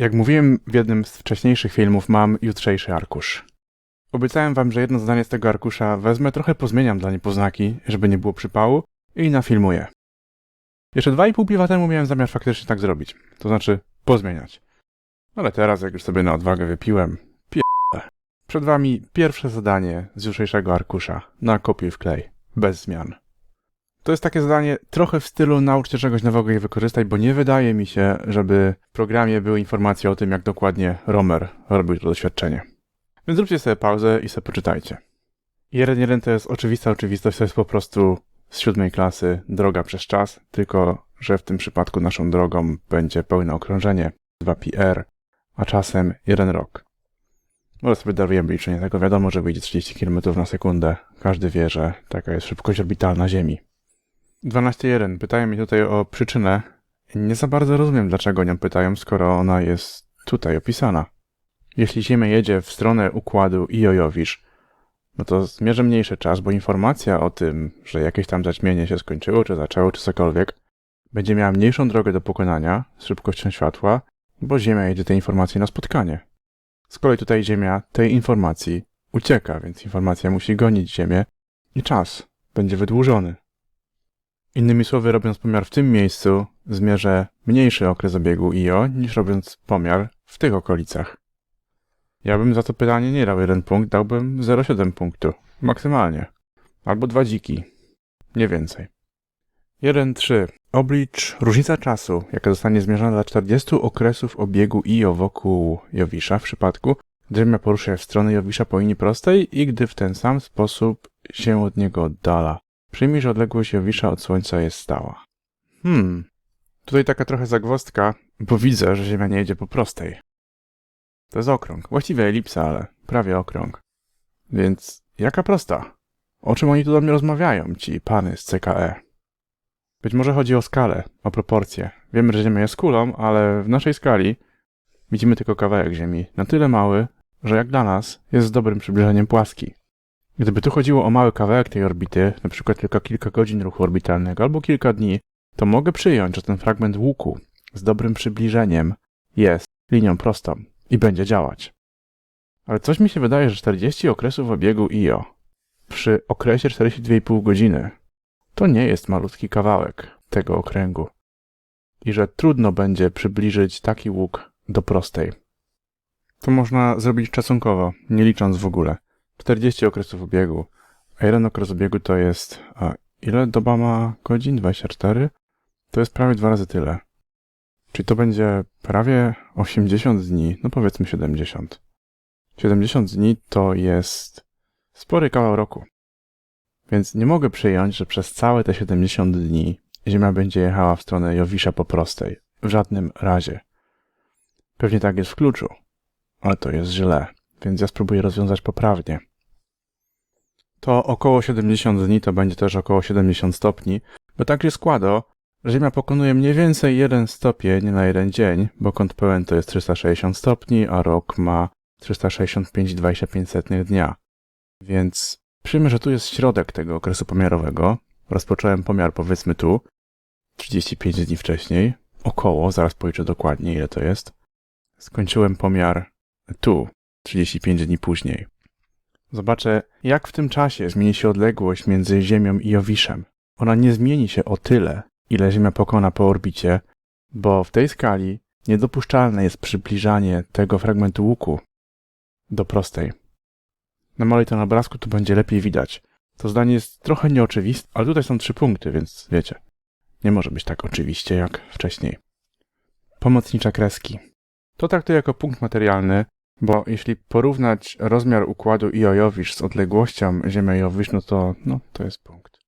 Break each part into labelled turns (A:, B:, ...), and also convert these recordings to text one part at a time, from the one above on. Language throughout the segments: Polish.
A: Jak mówiłem w jednym z wcześniejszych filmów, mam jutrzejszy arkusz. Obiecałem wam, że jedno zdanie z tego arkusza wezmę, trochę pozmieniam dla niepoznaki, żeby nie było przypału i nafilmuję. Jeszcze dwa i pół piwa temu miałem zamiar faktycznie tak zrobić, to znaczy pozmieniać. Ale teraz, jak już sobie na odwagę wypiłem, p***e. Przed wami pierwsze zadanie z jutrzejszego arkusza, na kopiuj wklej, bez zmian. To jest takie zadanie trochę w stylu naucz się czegoś nowego i wykorzystaj, bo nie wydaje mi się, żeby w programie były informacje o tym, jak dokładnie Romer robił to doświadczenie. Więc zróbcie sobie pauzę i sobie poczytajcie. 1.1 to jest oczywista oczywistość, to jest po prostu z siódmej klasy droga przez czas, tylko że w tym przypadku naszą drogą będzie pełne okrążenie 2πr, a czasem jeden rok. Może sobie darujemy liczenie tego, wiadomo, że wyjdzie 30 km na sekundę. Każdy wie, że taka jest szybkość orbitalna Ziemi. 12.1. Pytają mnie tutaj o przyczynę. Nie za bardzo rozumiem, dlaczego nią pytają, skoro ona jest tutaj opisana. Jeśli Ziemia jedzie w stronę układu Iojowisz, no to zmierzy mniejszy czas, bo informacja o tym, że jakieś tam zaćmienie się skończyło, czy zaczęło, czy cokolwiek, będzie miała mniejszą drogę do pokonania z szybkością światła, bo Ziemia jedzie tej informacji na spotkanie. Z kolei tutaj Ziemia tej informacji ucieka, więc informacja musi gonić Ziemię i czas będzie wydłużony. Innymi słowy, robiąc pomiar w tym miejscu, zmierzę mniejszy okres obiegu IO niż robiąc pomiar w tych okolicach. Ja bym za to pytanie nie dał jeden punkt, dałbym 0,7 punktu. Maksymalnie. Albo dwa dziki. Nie więcej. 1.3. Oblicz różnica czasu, jaka zostanie zmierzona dla 40 okresów obiegu IO wokół Jowisza w przypadku, gdy Ziemia porusza się w stronę Jowisza po linii prostej i gdy w ten sam sposób się od niego oddala. Przyjmij, że odległość Jowisza od Słońca jest stała. Hmm. Tutaj taka trochę zagwozdka, bo widzę, że Ziemia nie jedzie po prostej. To jest okrąg. Właściwie elipsa, ale prawie okrąg. Więc jaka prosta? O czym oni tu do mnie rozmawiają, ci pany z CKE? Być może chodzi o skalę, o proporcje. Wiemy, że Ziemia jest kulą, ale w naszej skali widzimy tylko kawałek Ziemi, na tyle mały, że jak dla nas jest z dobrym przybliżeniem płaski. Gdyby tu chodziło o mały kawałek tej orbity, przykład tylko kilka godzin ruchu orbitalnego albo kilka dni, to mogę przyjąć, że ten fragment łuku z dobrym przybliżeniem jest linią prostą i będzie działać. Ale coś mi się wydaje, że 40 okresów obiegu IO przy okresie 42,5 godziny to nie jest malutki kawałek tego okręgu i że trudno będzie przybliżyć taki łuk do prostej. To można zrobić szacunkowo, nie licząc w ogóle. 40 okresów obiegu, a jeden okres obiegu to jest... A ile doba ma godzin? 24? To jest prawie dwa razy tyle. Czyli to będzie prawie 80 dni, no powiedzmy 70. 70 dni to jest spory kawał roku. Więc nie mogę przyjąć, że przez całe te 70 dni Ziemia będzie jechała w stronę Jowisza po prostej. W żadnym razie. Pewnie tak jest w kluczu, ale to jest źle, więc ja spróbuję rozwiązać poprawnie. To około 70 dni to będzie też około 70 stopni, bo tak się składa, że Ziemia pokonuje mniej więcej 1 stopień na jeden dzień, bo kąt pełen to jest 360 stopni, a rok ma 365,25 dnia. Więc przyjmę, że tu jest środek tego okresu pomiarowego. Rozpocząłem pomiar powiedzmy tu, 35 dni wcześniej, około, zaraz policzę dokładnie ile to jest. Skończyłem pomiar tu, 35 dni później. Zobaczę, jak w tym czasie zmieni się odległość między Ziemią i Jowiszem. Ona nie zmieni się o tyle, ile Ziemia pokona po orbicie, bo w tej skali niedopuszczalne jest przybliżanie tego fragmentu łuku do prostej. Na małej to na obrazku to będzie lepiej widać. To zdanie jest trochę nieoczywiste, ale tutaj są trzy punkty, więc wiecie. Nie może być tak oczywiście jak wcześniej. Pomocnicza kreski. To traktuję jako punkt materialny, bo jeśli porównać rozmiar układu Iojowisz z odległością Ziemia-Jowisz, no to, no, to jest punkt.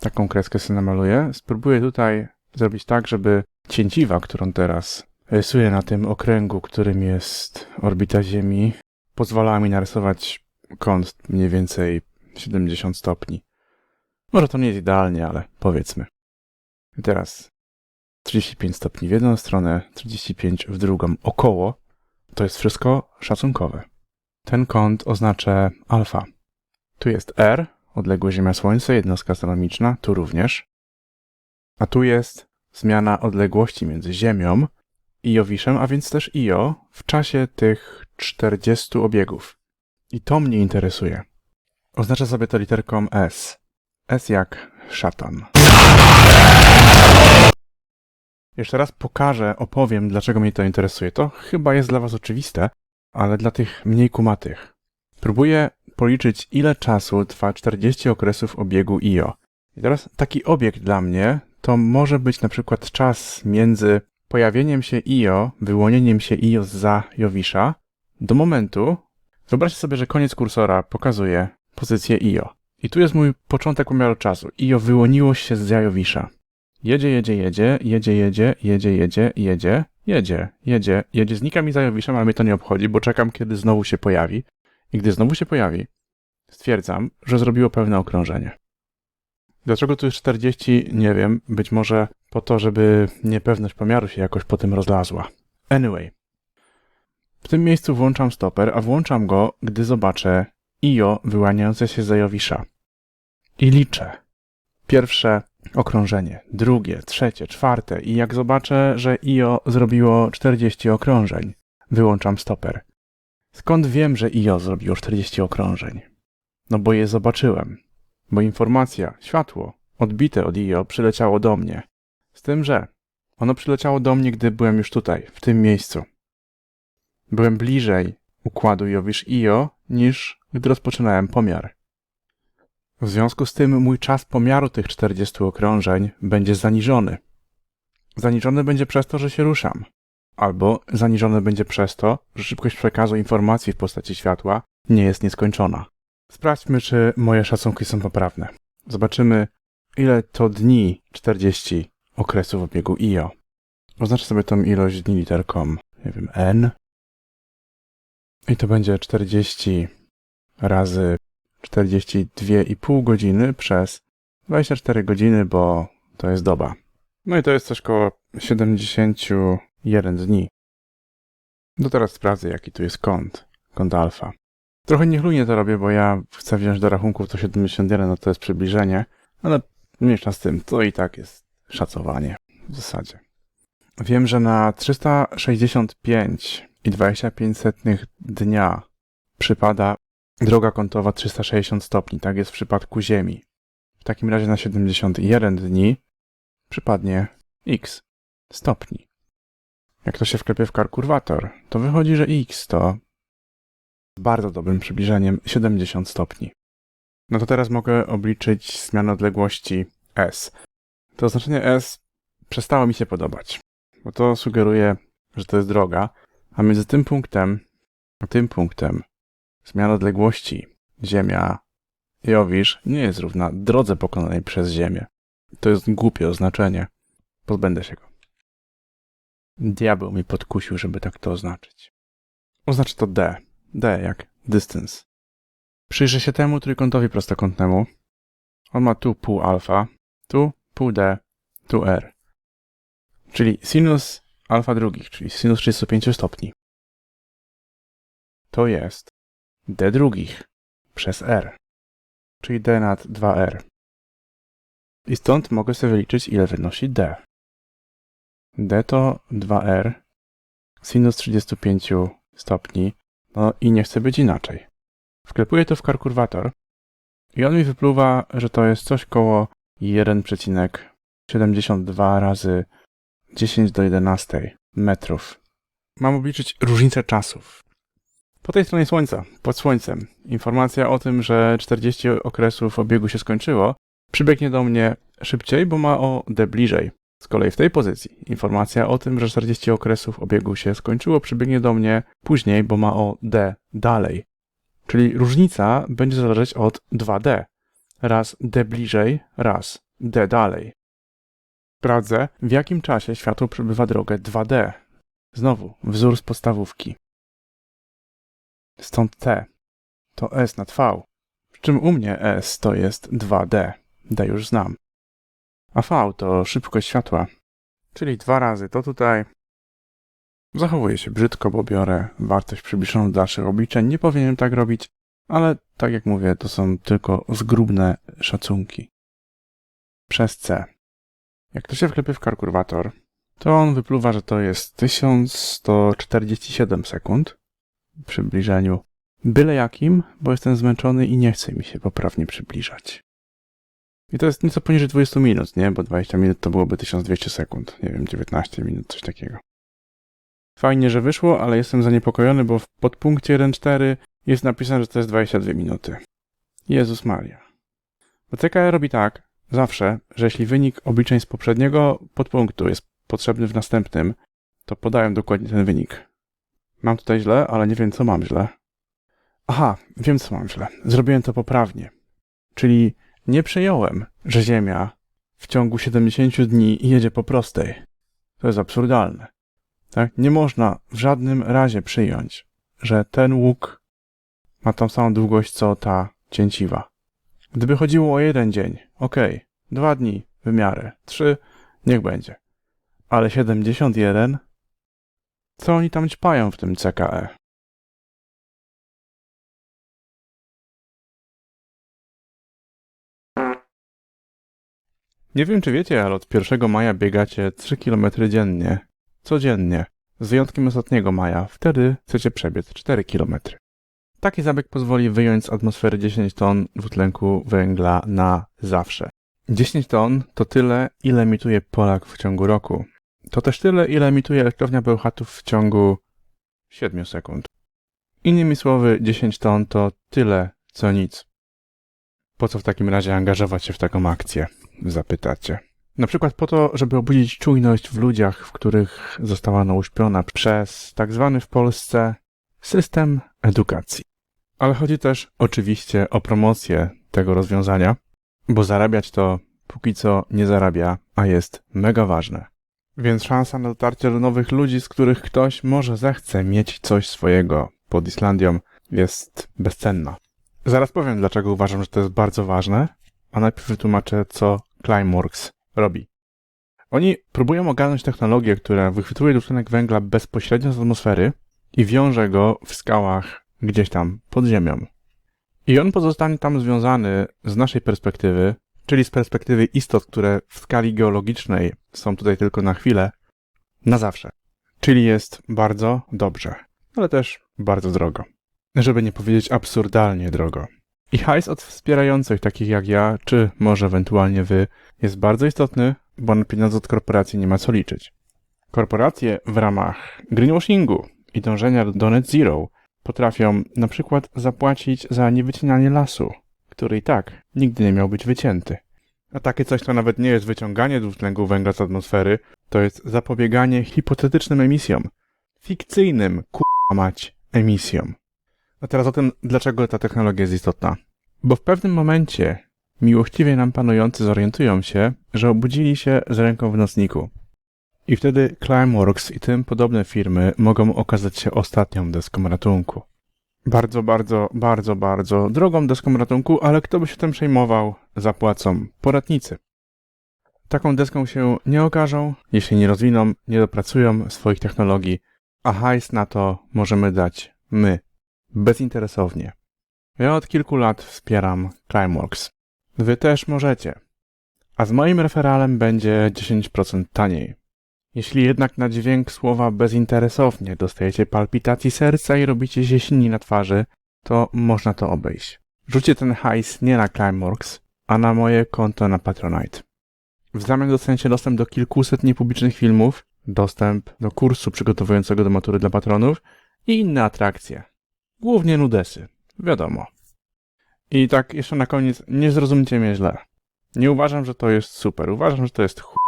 A: Taką kreskę sobie namaluję. Spróbuję tutaj zrobić tak, żeby cięciwa, którą teraz rysuję na tym okręgu, którym jest orbita Ziemi, pozwalała mi narysować kąt mniej więcej 70 stopni. Może to nie jest idealnie, ale powiedzmy. I teraz 35 stopni w jedną stronę, 35 w drugą, około. To jest wszystko szacunkowe. Ten kąt oznacza alfa. Tu jest R, odległość Ziemia-Słońce, jednostka astronomiczna, tu również. A tu jest zmiana odległości między Ziemią Jowiszem, a więc też IO w czasie tych 40 obiegów. I to mnie interesuje. Oznaczę sobie to literką S. S jak szatan. Jeszcze raz pokażę, opowiem, dlaczego mnie to interesuje. To chyba jest dla Was oczywiste, ale dla tych mniej kumatych. Próbuję policzyć, ile czasu trwa 40 okresów obiegu IO. I teraz taki obiekt dla mnie to może być na przykład czas między pojawieniem się IO, wyłonieniem się IO za Jowisza, do momentu, wyobraźcie sobie, że koniec kursora pokazuje pozycję IO. I tu jest mój początek pomiaru czasu. IO wyłoniło się z Jowisza. Jedzie, jedzie, jedzie, jedzie, jedzie, jedzie, jedzie, jedzie, jedzie, jedzie, jedzie, znika mi za Jowiszem, ale mnie to nie obchodzi, bo czekam, kiedy znowu się pojawi. I gdy znowu się pojawi, stwierdzam, że zrobiło pewne okrążenie. Dlaczego tu jest 40? Nie wiem. Być może po to, żeby niepewność pomiaru się jakoś po tym rozlazła. Anyway. W tym miejscu włączam stoper, a włączam go, gdy zobaczę IO wyłaniające się Jowisza. I liczę. Pierwsze okrążenie, drugie, trzecie, czwarte i jak zobaczę, że IO zrobiło 40 okrążeń, wyłączam stoper. Skąd wiem, że IO zrobiło 40 okrążeń? No bo je zobaczyłem. Bo informacja, światło, odbite od IO przyleciało do mnie. Z tym, że ono przyleciało do mnie, gdy byłem już tutaj, w tym miejscu. Byłem bliżej układu Jowisz-IO niż gdy rozpoczynałem pomiar. W związku z tym mój czas pomiaru tych 40 okrążeń będzie zaniżony. Zaniżony będzie przez to, że się ruszam. Albo zaniżony będzie przez to, że szybkość przekazu informacji w postaci światła nie jest nieskończona. Sprawdźmy, czy moje szacunki są poprawne. Zobaczymy, ile to dni 40 okresów obiegu IO. Oznaczę sobie tą ilość dni literką, nie wiem, N. I to będzie 40 razy 42,5 godziny przez 24 godziny, bo to jest doba. No i to jest coś koło 71 dni. No teraz sprawdzę, jaki tu jest kąt. Kąt alfa. Trochę niechlujnie to robię, bo ja chcę wziąć do rachunków to 71, no to jest przybliżenie, ale mniejsza z tym, to i tak jest szacowanie w zasadzie. Wiem, że na 365 i 25 dnia przypada droga kątowa 360 stopni, tak jest w przypadku Ziemi. W takim razie na 71 dni przypadnie x stopni. Jak to się wklepie w kalkulator, to wychodzi, że x to bardzo dobrym przybliżeniem 70 stopni. No to teraz mogę obliczyć zmianę odległości s. To oznaczenie s przestało mi się podobać, bo to sugeruje, że to jest droga, a między tym punktem a tym punktem zmiana odległości Ziemia Jowisz nie jest równa drodze pokonanej przez Ziemię. To jest głupie oznaczenie. Pozbędę się go. Diabeł mi podkusił, żeby tak to oznaczyć. Oznacz to D. D jak distance. Przyjrzę się temu trójkątowi prostokątnemu. On ma tu pół alfa, tu pół D, tu R. Czyli sinus alfa drugich, czyli sinus 35 stopni. To jest D drugich przez R, czyli D nad 2R. I stąd mogę sobie wyliczyć, ile wynosi D. D to 2R, sinus 35 stopni, no i nie chce być inaczej. Wklepuję to w kalkulator i on mi wypluwa, że to jest coś koło 1,72 razy 10 do 11 metrów. Mam obliczyć różnicę czasów. Po tej stronie Słońca, pod Słońcem, informacja o tym, że 40 okresów obiegu się skończyło, przybiegnie do mnie szybciej, bo ma o D bliżej. Z kolei w tej pozycji informacja o tym, że 40 okresów obiegu się skończyło, przybiegnie do mnie później, bo ma o D dalej. Czyli różnica będzie zależeć od 2D. Raz D bliżej, raz D dalej. Sprawdzę, w jakim czasie światło przebywa drogę 2D. Znowu, wzór z podstawówki. Stąd T to S nad V, przy czym u mnie S to jest 2D. D już znam. A V to szybkość światła, czyli dwa razy to tutaj. Zachowuję się brzydko, bo biorę wartość przybliżoną do dalszych obliczeń. Nie powinienem tak robić, ale tak jak mówię, to są tylko zgrubne szacunki. Przez C. Jak to się wklepie w kalkulator, to on wypluwa, że to jest 1147 sekund przybliżeniu. Byle jakim, bo jestem zmęczony i nie chce mi się poprawnie przybliżać. I to jest nieco poniżej 20 minut, nie? Bo 20 minut to byłoby 1200 sekund. Nie wiem, 19 minut, coś takiego. Fajnie, że wyszło, ale jestem zaniepokojony, bo w podpunkcie 1.4 jest napisane, że to jest 22 minuty. Jezus Maria. Bo robi tak, zawsze, że jeśli wynik obliczeń z poprzedniego podpunktu jest potrzebny w następnym, to podają dokładnie ten wynik. Mam tutaj źle, ale nie wiem, co mam źle. Aha, wiem, co mam źle. Zrobiłem to poprawnie. Czyli nie przejąłem, że Ziemia w ciągu 70 dni jedzie po prostej. To jest absurdalne. Tak? Nie można w żadnym razie przyjąć, że ten łuk ma tą samą długość co ta cięciwa. Gdyby chodziło o jeden dzień, okej, dwa dni w miarę, trzy, niech będzie. Ale 71? Co oni tam ćpają w tym? CKE? Nie wiem, czy wiecie, ale od 1 maja biegacie 3 km dziennie. Codziennie. Z wyjątkiem ostatniego maja. Wtedy chcecie przebiec 4 km. Taki zabieg pozwoli wyjąć z atmosfery 10 ton dwutlenku węgla na zawsze. 10 ton to tyle, ile emituje Polak w ciągu roku. To też tyle, ile emituje elektrownia Bełchatów w ciągu 7 sekund. Innymi słowy, 10 ton to tyle, co nic. Po co w takim razie angażować się w taką akcję? Zapytacie. Na przykład po to, żeby obudzić czujność w ludziach, w których została ona uśpiona przez tak zwany w Polsce system edukacji. Ale chodzi też oczywiście o promocję tego rozwiązania, bo zarabiać to póki co nie zarabia, a jest mega ważne. Więc szansa na dotarcie do nowych ludzi, z których ktoś może zechce mieć coś swojego pod Islandią, jest bezcenna. Zaraz powiem, dlaczego uważam, że to jest bardzo ważne, a najpierw wytłumaczę, co Climeworks robi. Oni próbują ogarnąć technologię, która wychwytuje dwutlenek węgla bezpośrednio z atmosfery i wiąże go w skałach gdzieś tam pod ziemią. I on pozostanie tam związany z naszej perspektywy, czyli z perspektywy istot, które w skali geologicznej są tutaj tylko na chwilę, na zawsze. Czyli jest bardzo dobrze, ale też bardzo drogo. Żeby nie powiedzieć absurdalnie drogo. I hajs od wspierających, takich jak ja, czy może ewentualnie wy, jest bardzo istotny, bo na pieniądze od korporacji nie ma co liczyć. Korporacje w ramach greenwashingu i dążenia do net zero potrafią na przykład zapłacić za niewycinanie lasu, który i tak nigdy nie miał być wycięty. A takie coś to nawet nie jest wyciąganie dwutlenku węgla z atmosfery, to jest zapobieganie hipotetycznym emisjom. Fikcyjnym, k***a mać, emisjom. A teraz o tym, dlaczego ta technologia jest istotna. Bo w pewnym momencie miłościwie nam panujący zorientują się, że obudzili się z ręką w nocniku. I wtedy Climeworks i tym podobne firmy mogą okazać się ostatnią deską ratunku. Bardzo, bardzo, bardzo, bardzo drogą deską ratunku, ale kto by się tym przejmował, zapłacą podatnicy. Taką deską się nie okażą, jeśli nie rozwiną, nie dopracują swoich technologii, a hajs na to możemy dać my, bezinteresownie. Ja od kilku lat wspieram Climeworks. Wy też możecie. A z moim referalem będzie 10% taniej. Jeśli jednak na dźwięk słowa bezinteresownie dostajecie palpitacji serca i robicie się silni na twarzy, to można to obejść. Rzućcie ten hajs nie na Climeworks, a na moje konto na Patronite. W zamian dostaniecie dostęp do kilkuset niepublicznych filmów, dostęp do kursu przygotowującego do matury dla patronów i inne atrakcje. Głównie nudesy, wiadomo. I tak jeszcze na koniec, nie zrozumcie mnie źle. Nie uważam, że to jest super, uważam, że to jest chujowe.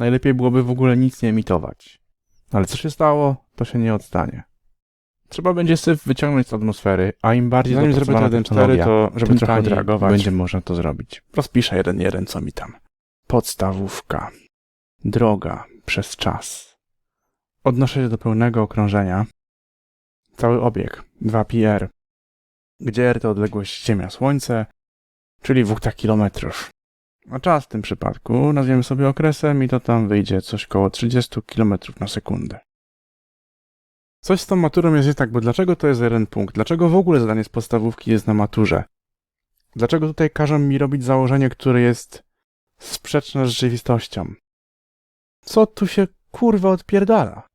A: Najlepiej byłoby w ogóle nic nie emitować. Ale co się stało, to się nie odstanie. Trzeba będzie syf wyciągnąć z atmosfery, a im bardziej
B: Zanim zrobię ten
A: technologia,
B: 1.4, to żeby trochę odreagować.
A: będzie można to zrobić. Rozpiszę jeden jeden, co mi tam. Podstawówka. Droga przez czas. Odnoszę się do pełnego okrążenia. Cały obieg. 2 PR. Gdzie R to odległość Ziemia-Słońce, czyli 2 kilometrów. A czas w tym przypadku nazwiemy sobie okresem i to tam wyjdzie coś koło 30 km na sekundę. Coś z tą maturą jest nie tak, bo dlaczego to jest jeden punkt? Dlaczego w ogóle zadanie z podstawówki jest na maturze? Dlaczego tutaj każą mi robić założenie, które jest sprzeczne z rzeczywistością? Co tu się kurwa odpierdala?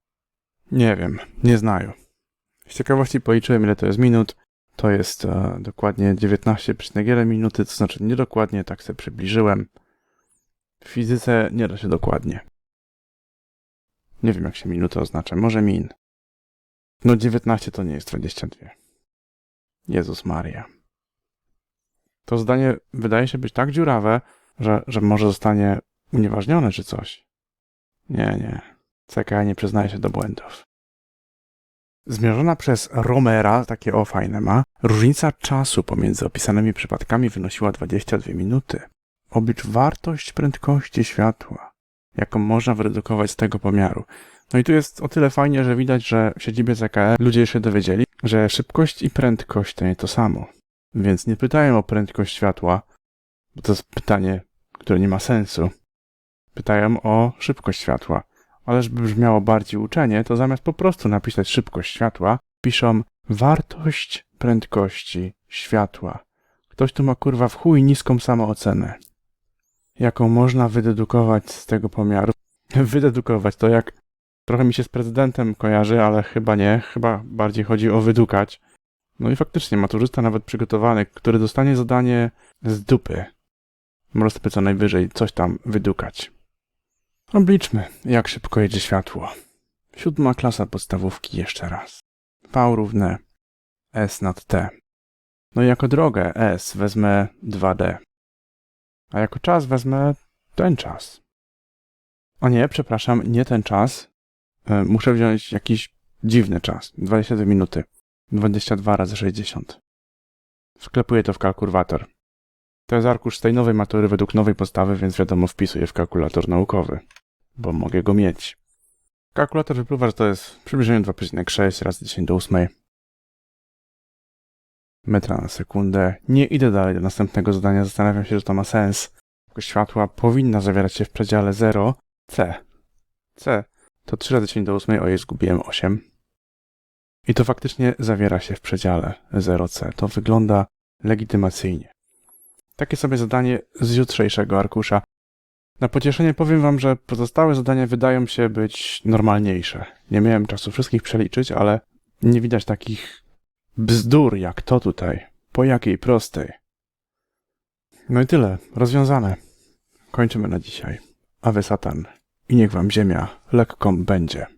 A: Nie wiem, nie znają. Z ciekawości policzyłem ile to jest minut. To jest e, dokładnie 19,1 minuty, to znaczy niedokładnie, tak sobie przybliżyłem. W fizyce nie da się dokładnie. Nie wiem jak się minuta oznacza, może min. No 19 to nie jest 22. Jezus Maria. To zdanie wydaje się być tak dziurawe, że, że może zostanie unieważnione czy coś. Nie, nie. CK nie przyznaje się do błędów. Zmierzona przez Romera, takie o fajne ma, różnica czasu pomiędzy opisanymi przypadkami wynosiła 22 minuty. Oblicz wartość prędkości światła, jaką można wyredukować z tego pomiaru. No i tu jest o tyle fajnie, że widać, że w siedzibie ZKE ludzie się dowiedzieli, że szybkość i prędkość to nie to samo. Więc nie pytają o prędkość światła, bo to jest pytanie, które nie ma sensu. Pytają o szybkość światła. Ale żeby brzmiało bardziej uczenie, to zamiast po prostu napisać szybkość światła, piszą wartość prędkości światła. Ktoś tu ma kurwa w chuj niską samoocenę. Jaką można wydedukować z tego pomiaru? Wydedukować to jak trochę mi się z prezydentem kojarzy, ale chyba nie. Chyba bardziej chodzi o wydukać. No i faktycznie maturzysta nawet przygotowany, który dostanie zadanie z dupy. Może sobie co najwyżej coś tam wydukać. Obliczmy, jak szybko jedzie światło. Siódma klasa podstawówki jeszcze raz. V równe S nad T. No i jako drogę S wezmę 2D. A jako czas wezmę ten czas. O nie, przepraszam, nie ten czas. E, Muszę wziąć jakiś dziwny czas. 22 minuty. 22 razy 60. Wklepuję to w kalkulator. To jest arkusz z tej nowej matury według nowej podstawy, więc wiadomo wpisuję w kalkulator naukowy, bo mogę go mieć. Kalkulator wypluwa, że to jest przybliżenie 2,6 razy 10 do 8 metra na sekundę. Nie idę dalej do następnego zadania, zastanawiam się, że to ma sens. Prędkość światła powinna zawierać się w przedziale 0 C. C to 3 razy 10 do 8, ojej, zgubiłem 8. I to faktycznie zawiera się w przedziale 0C. To wygląda legitymacyjnie. Takie sobie zadanie z jutrzejszego arkusza. Na pocieszenie powiem wam, że pozostałe zadania wydają się być normalniejsze. Nie miałem czasu wszystkich przeliczyć, ale nie widać takich bzdur jak to tutaj. Po jakiej prostej. No i tyle. Rozwiązane. Kończymy na dzisiaj. Awe Satan. I niech wam ziemia lekką będzie.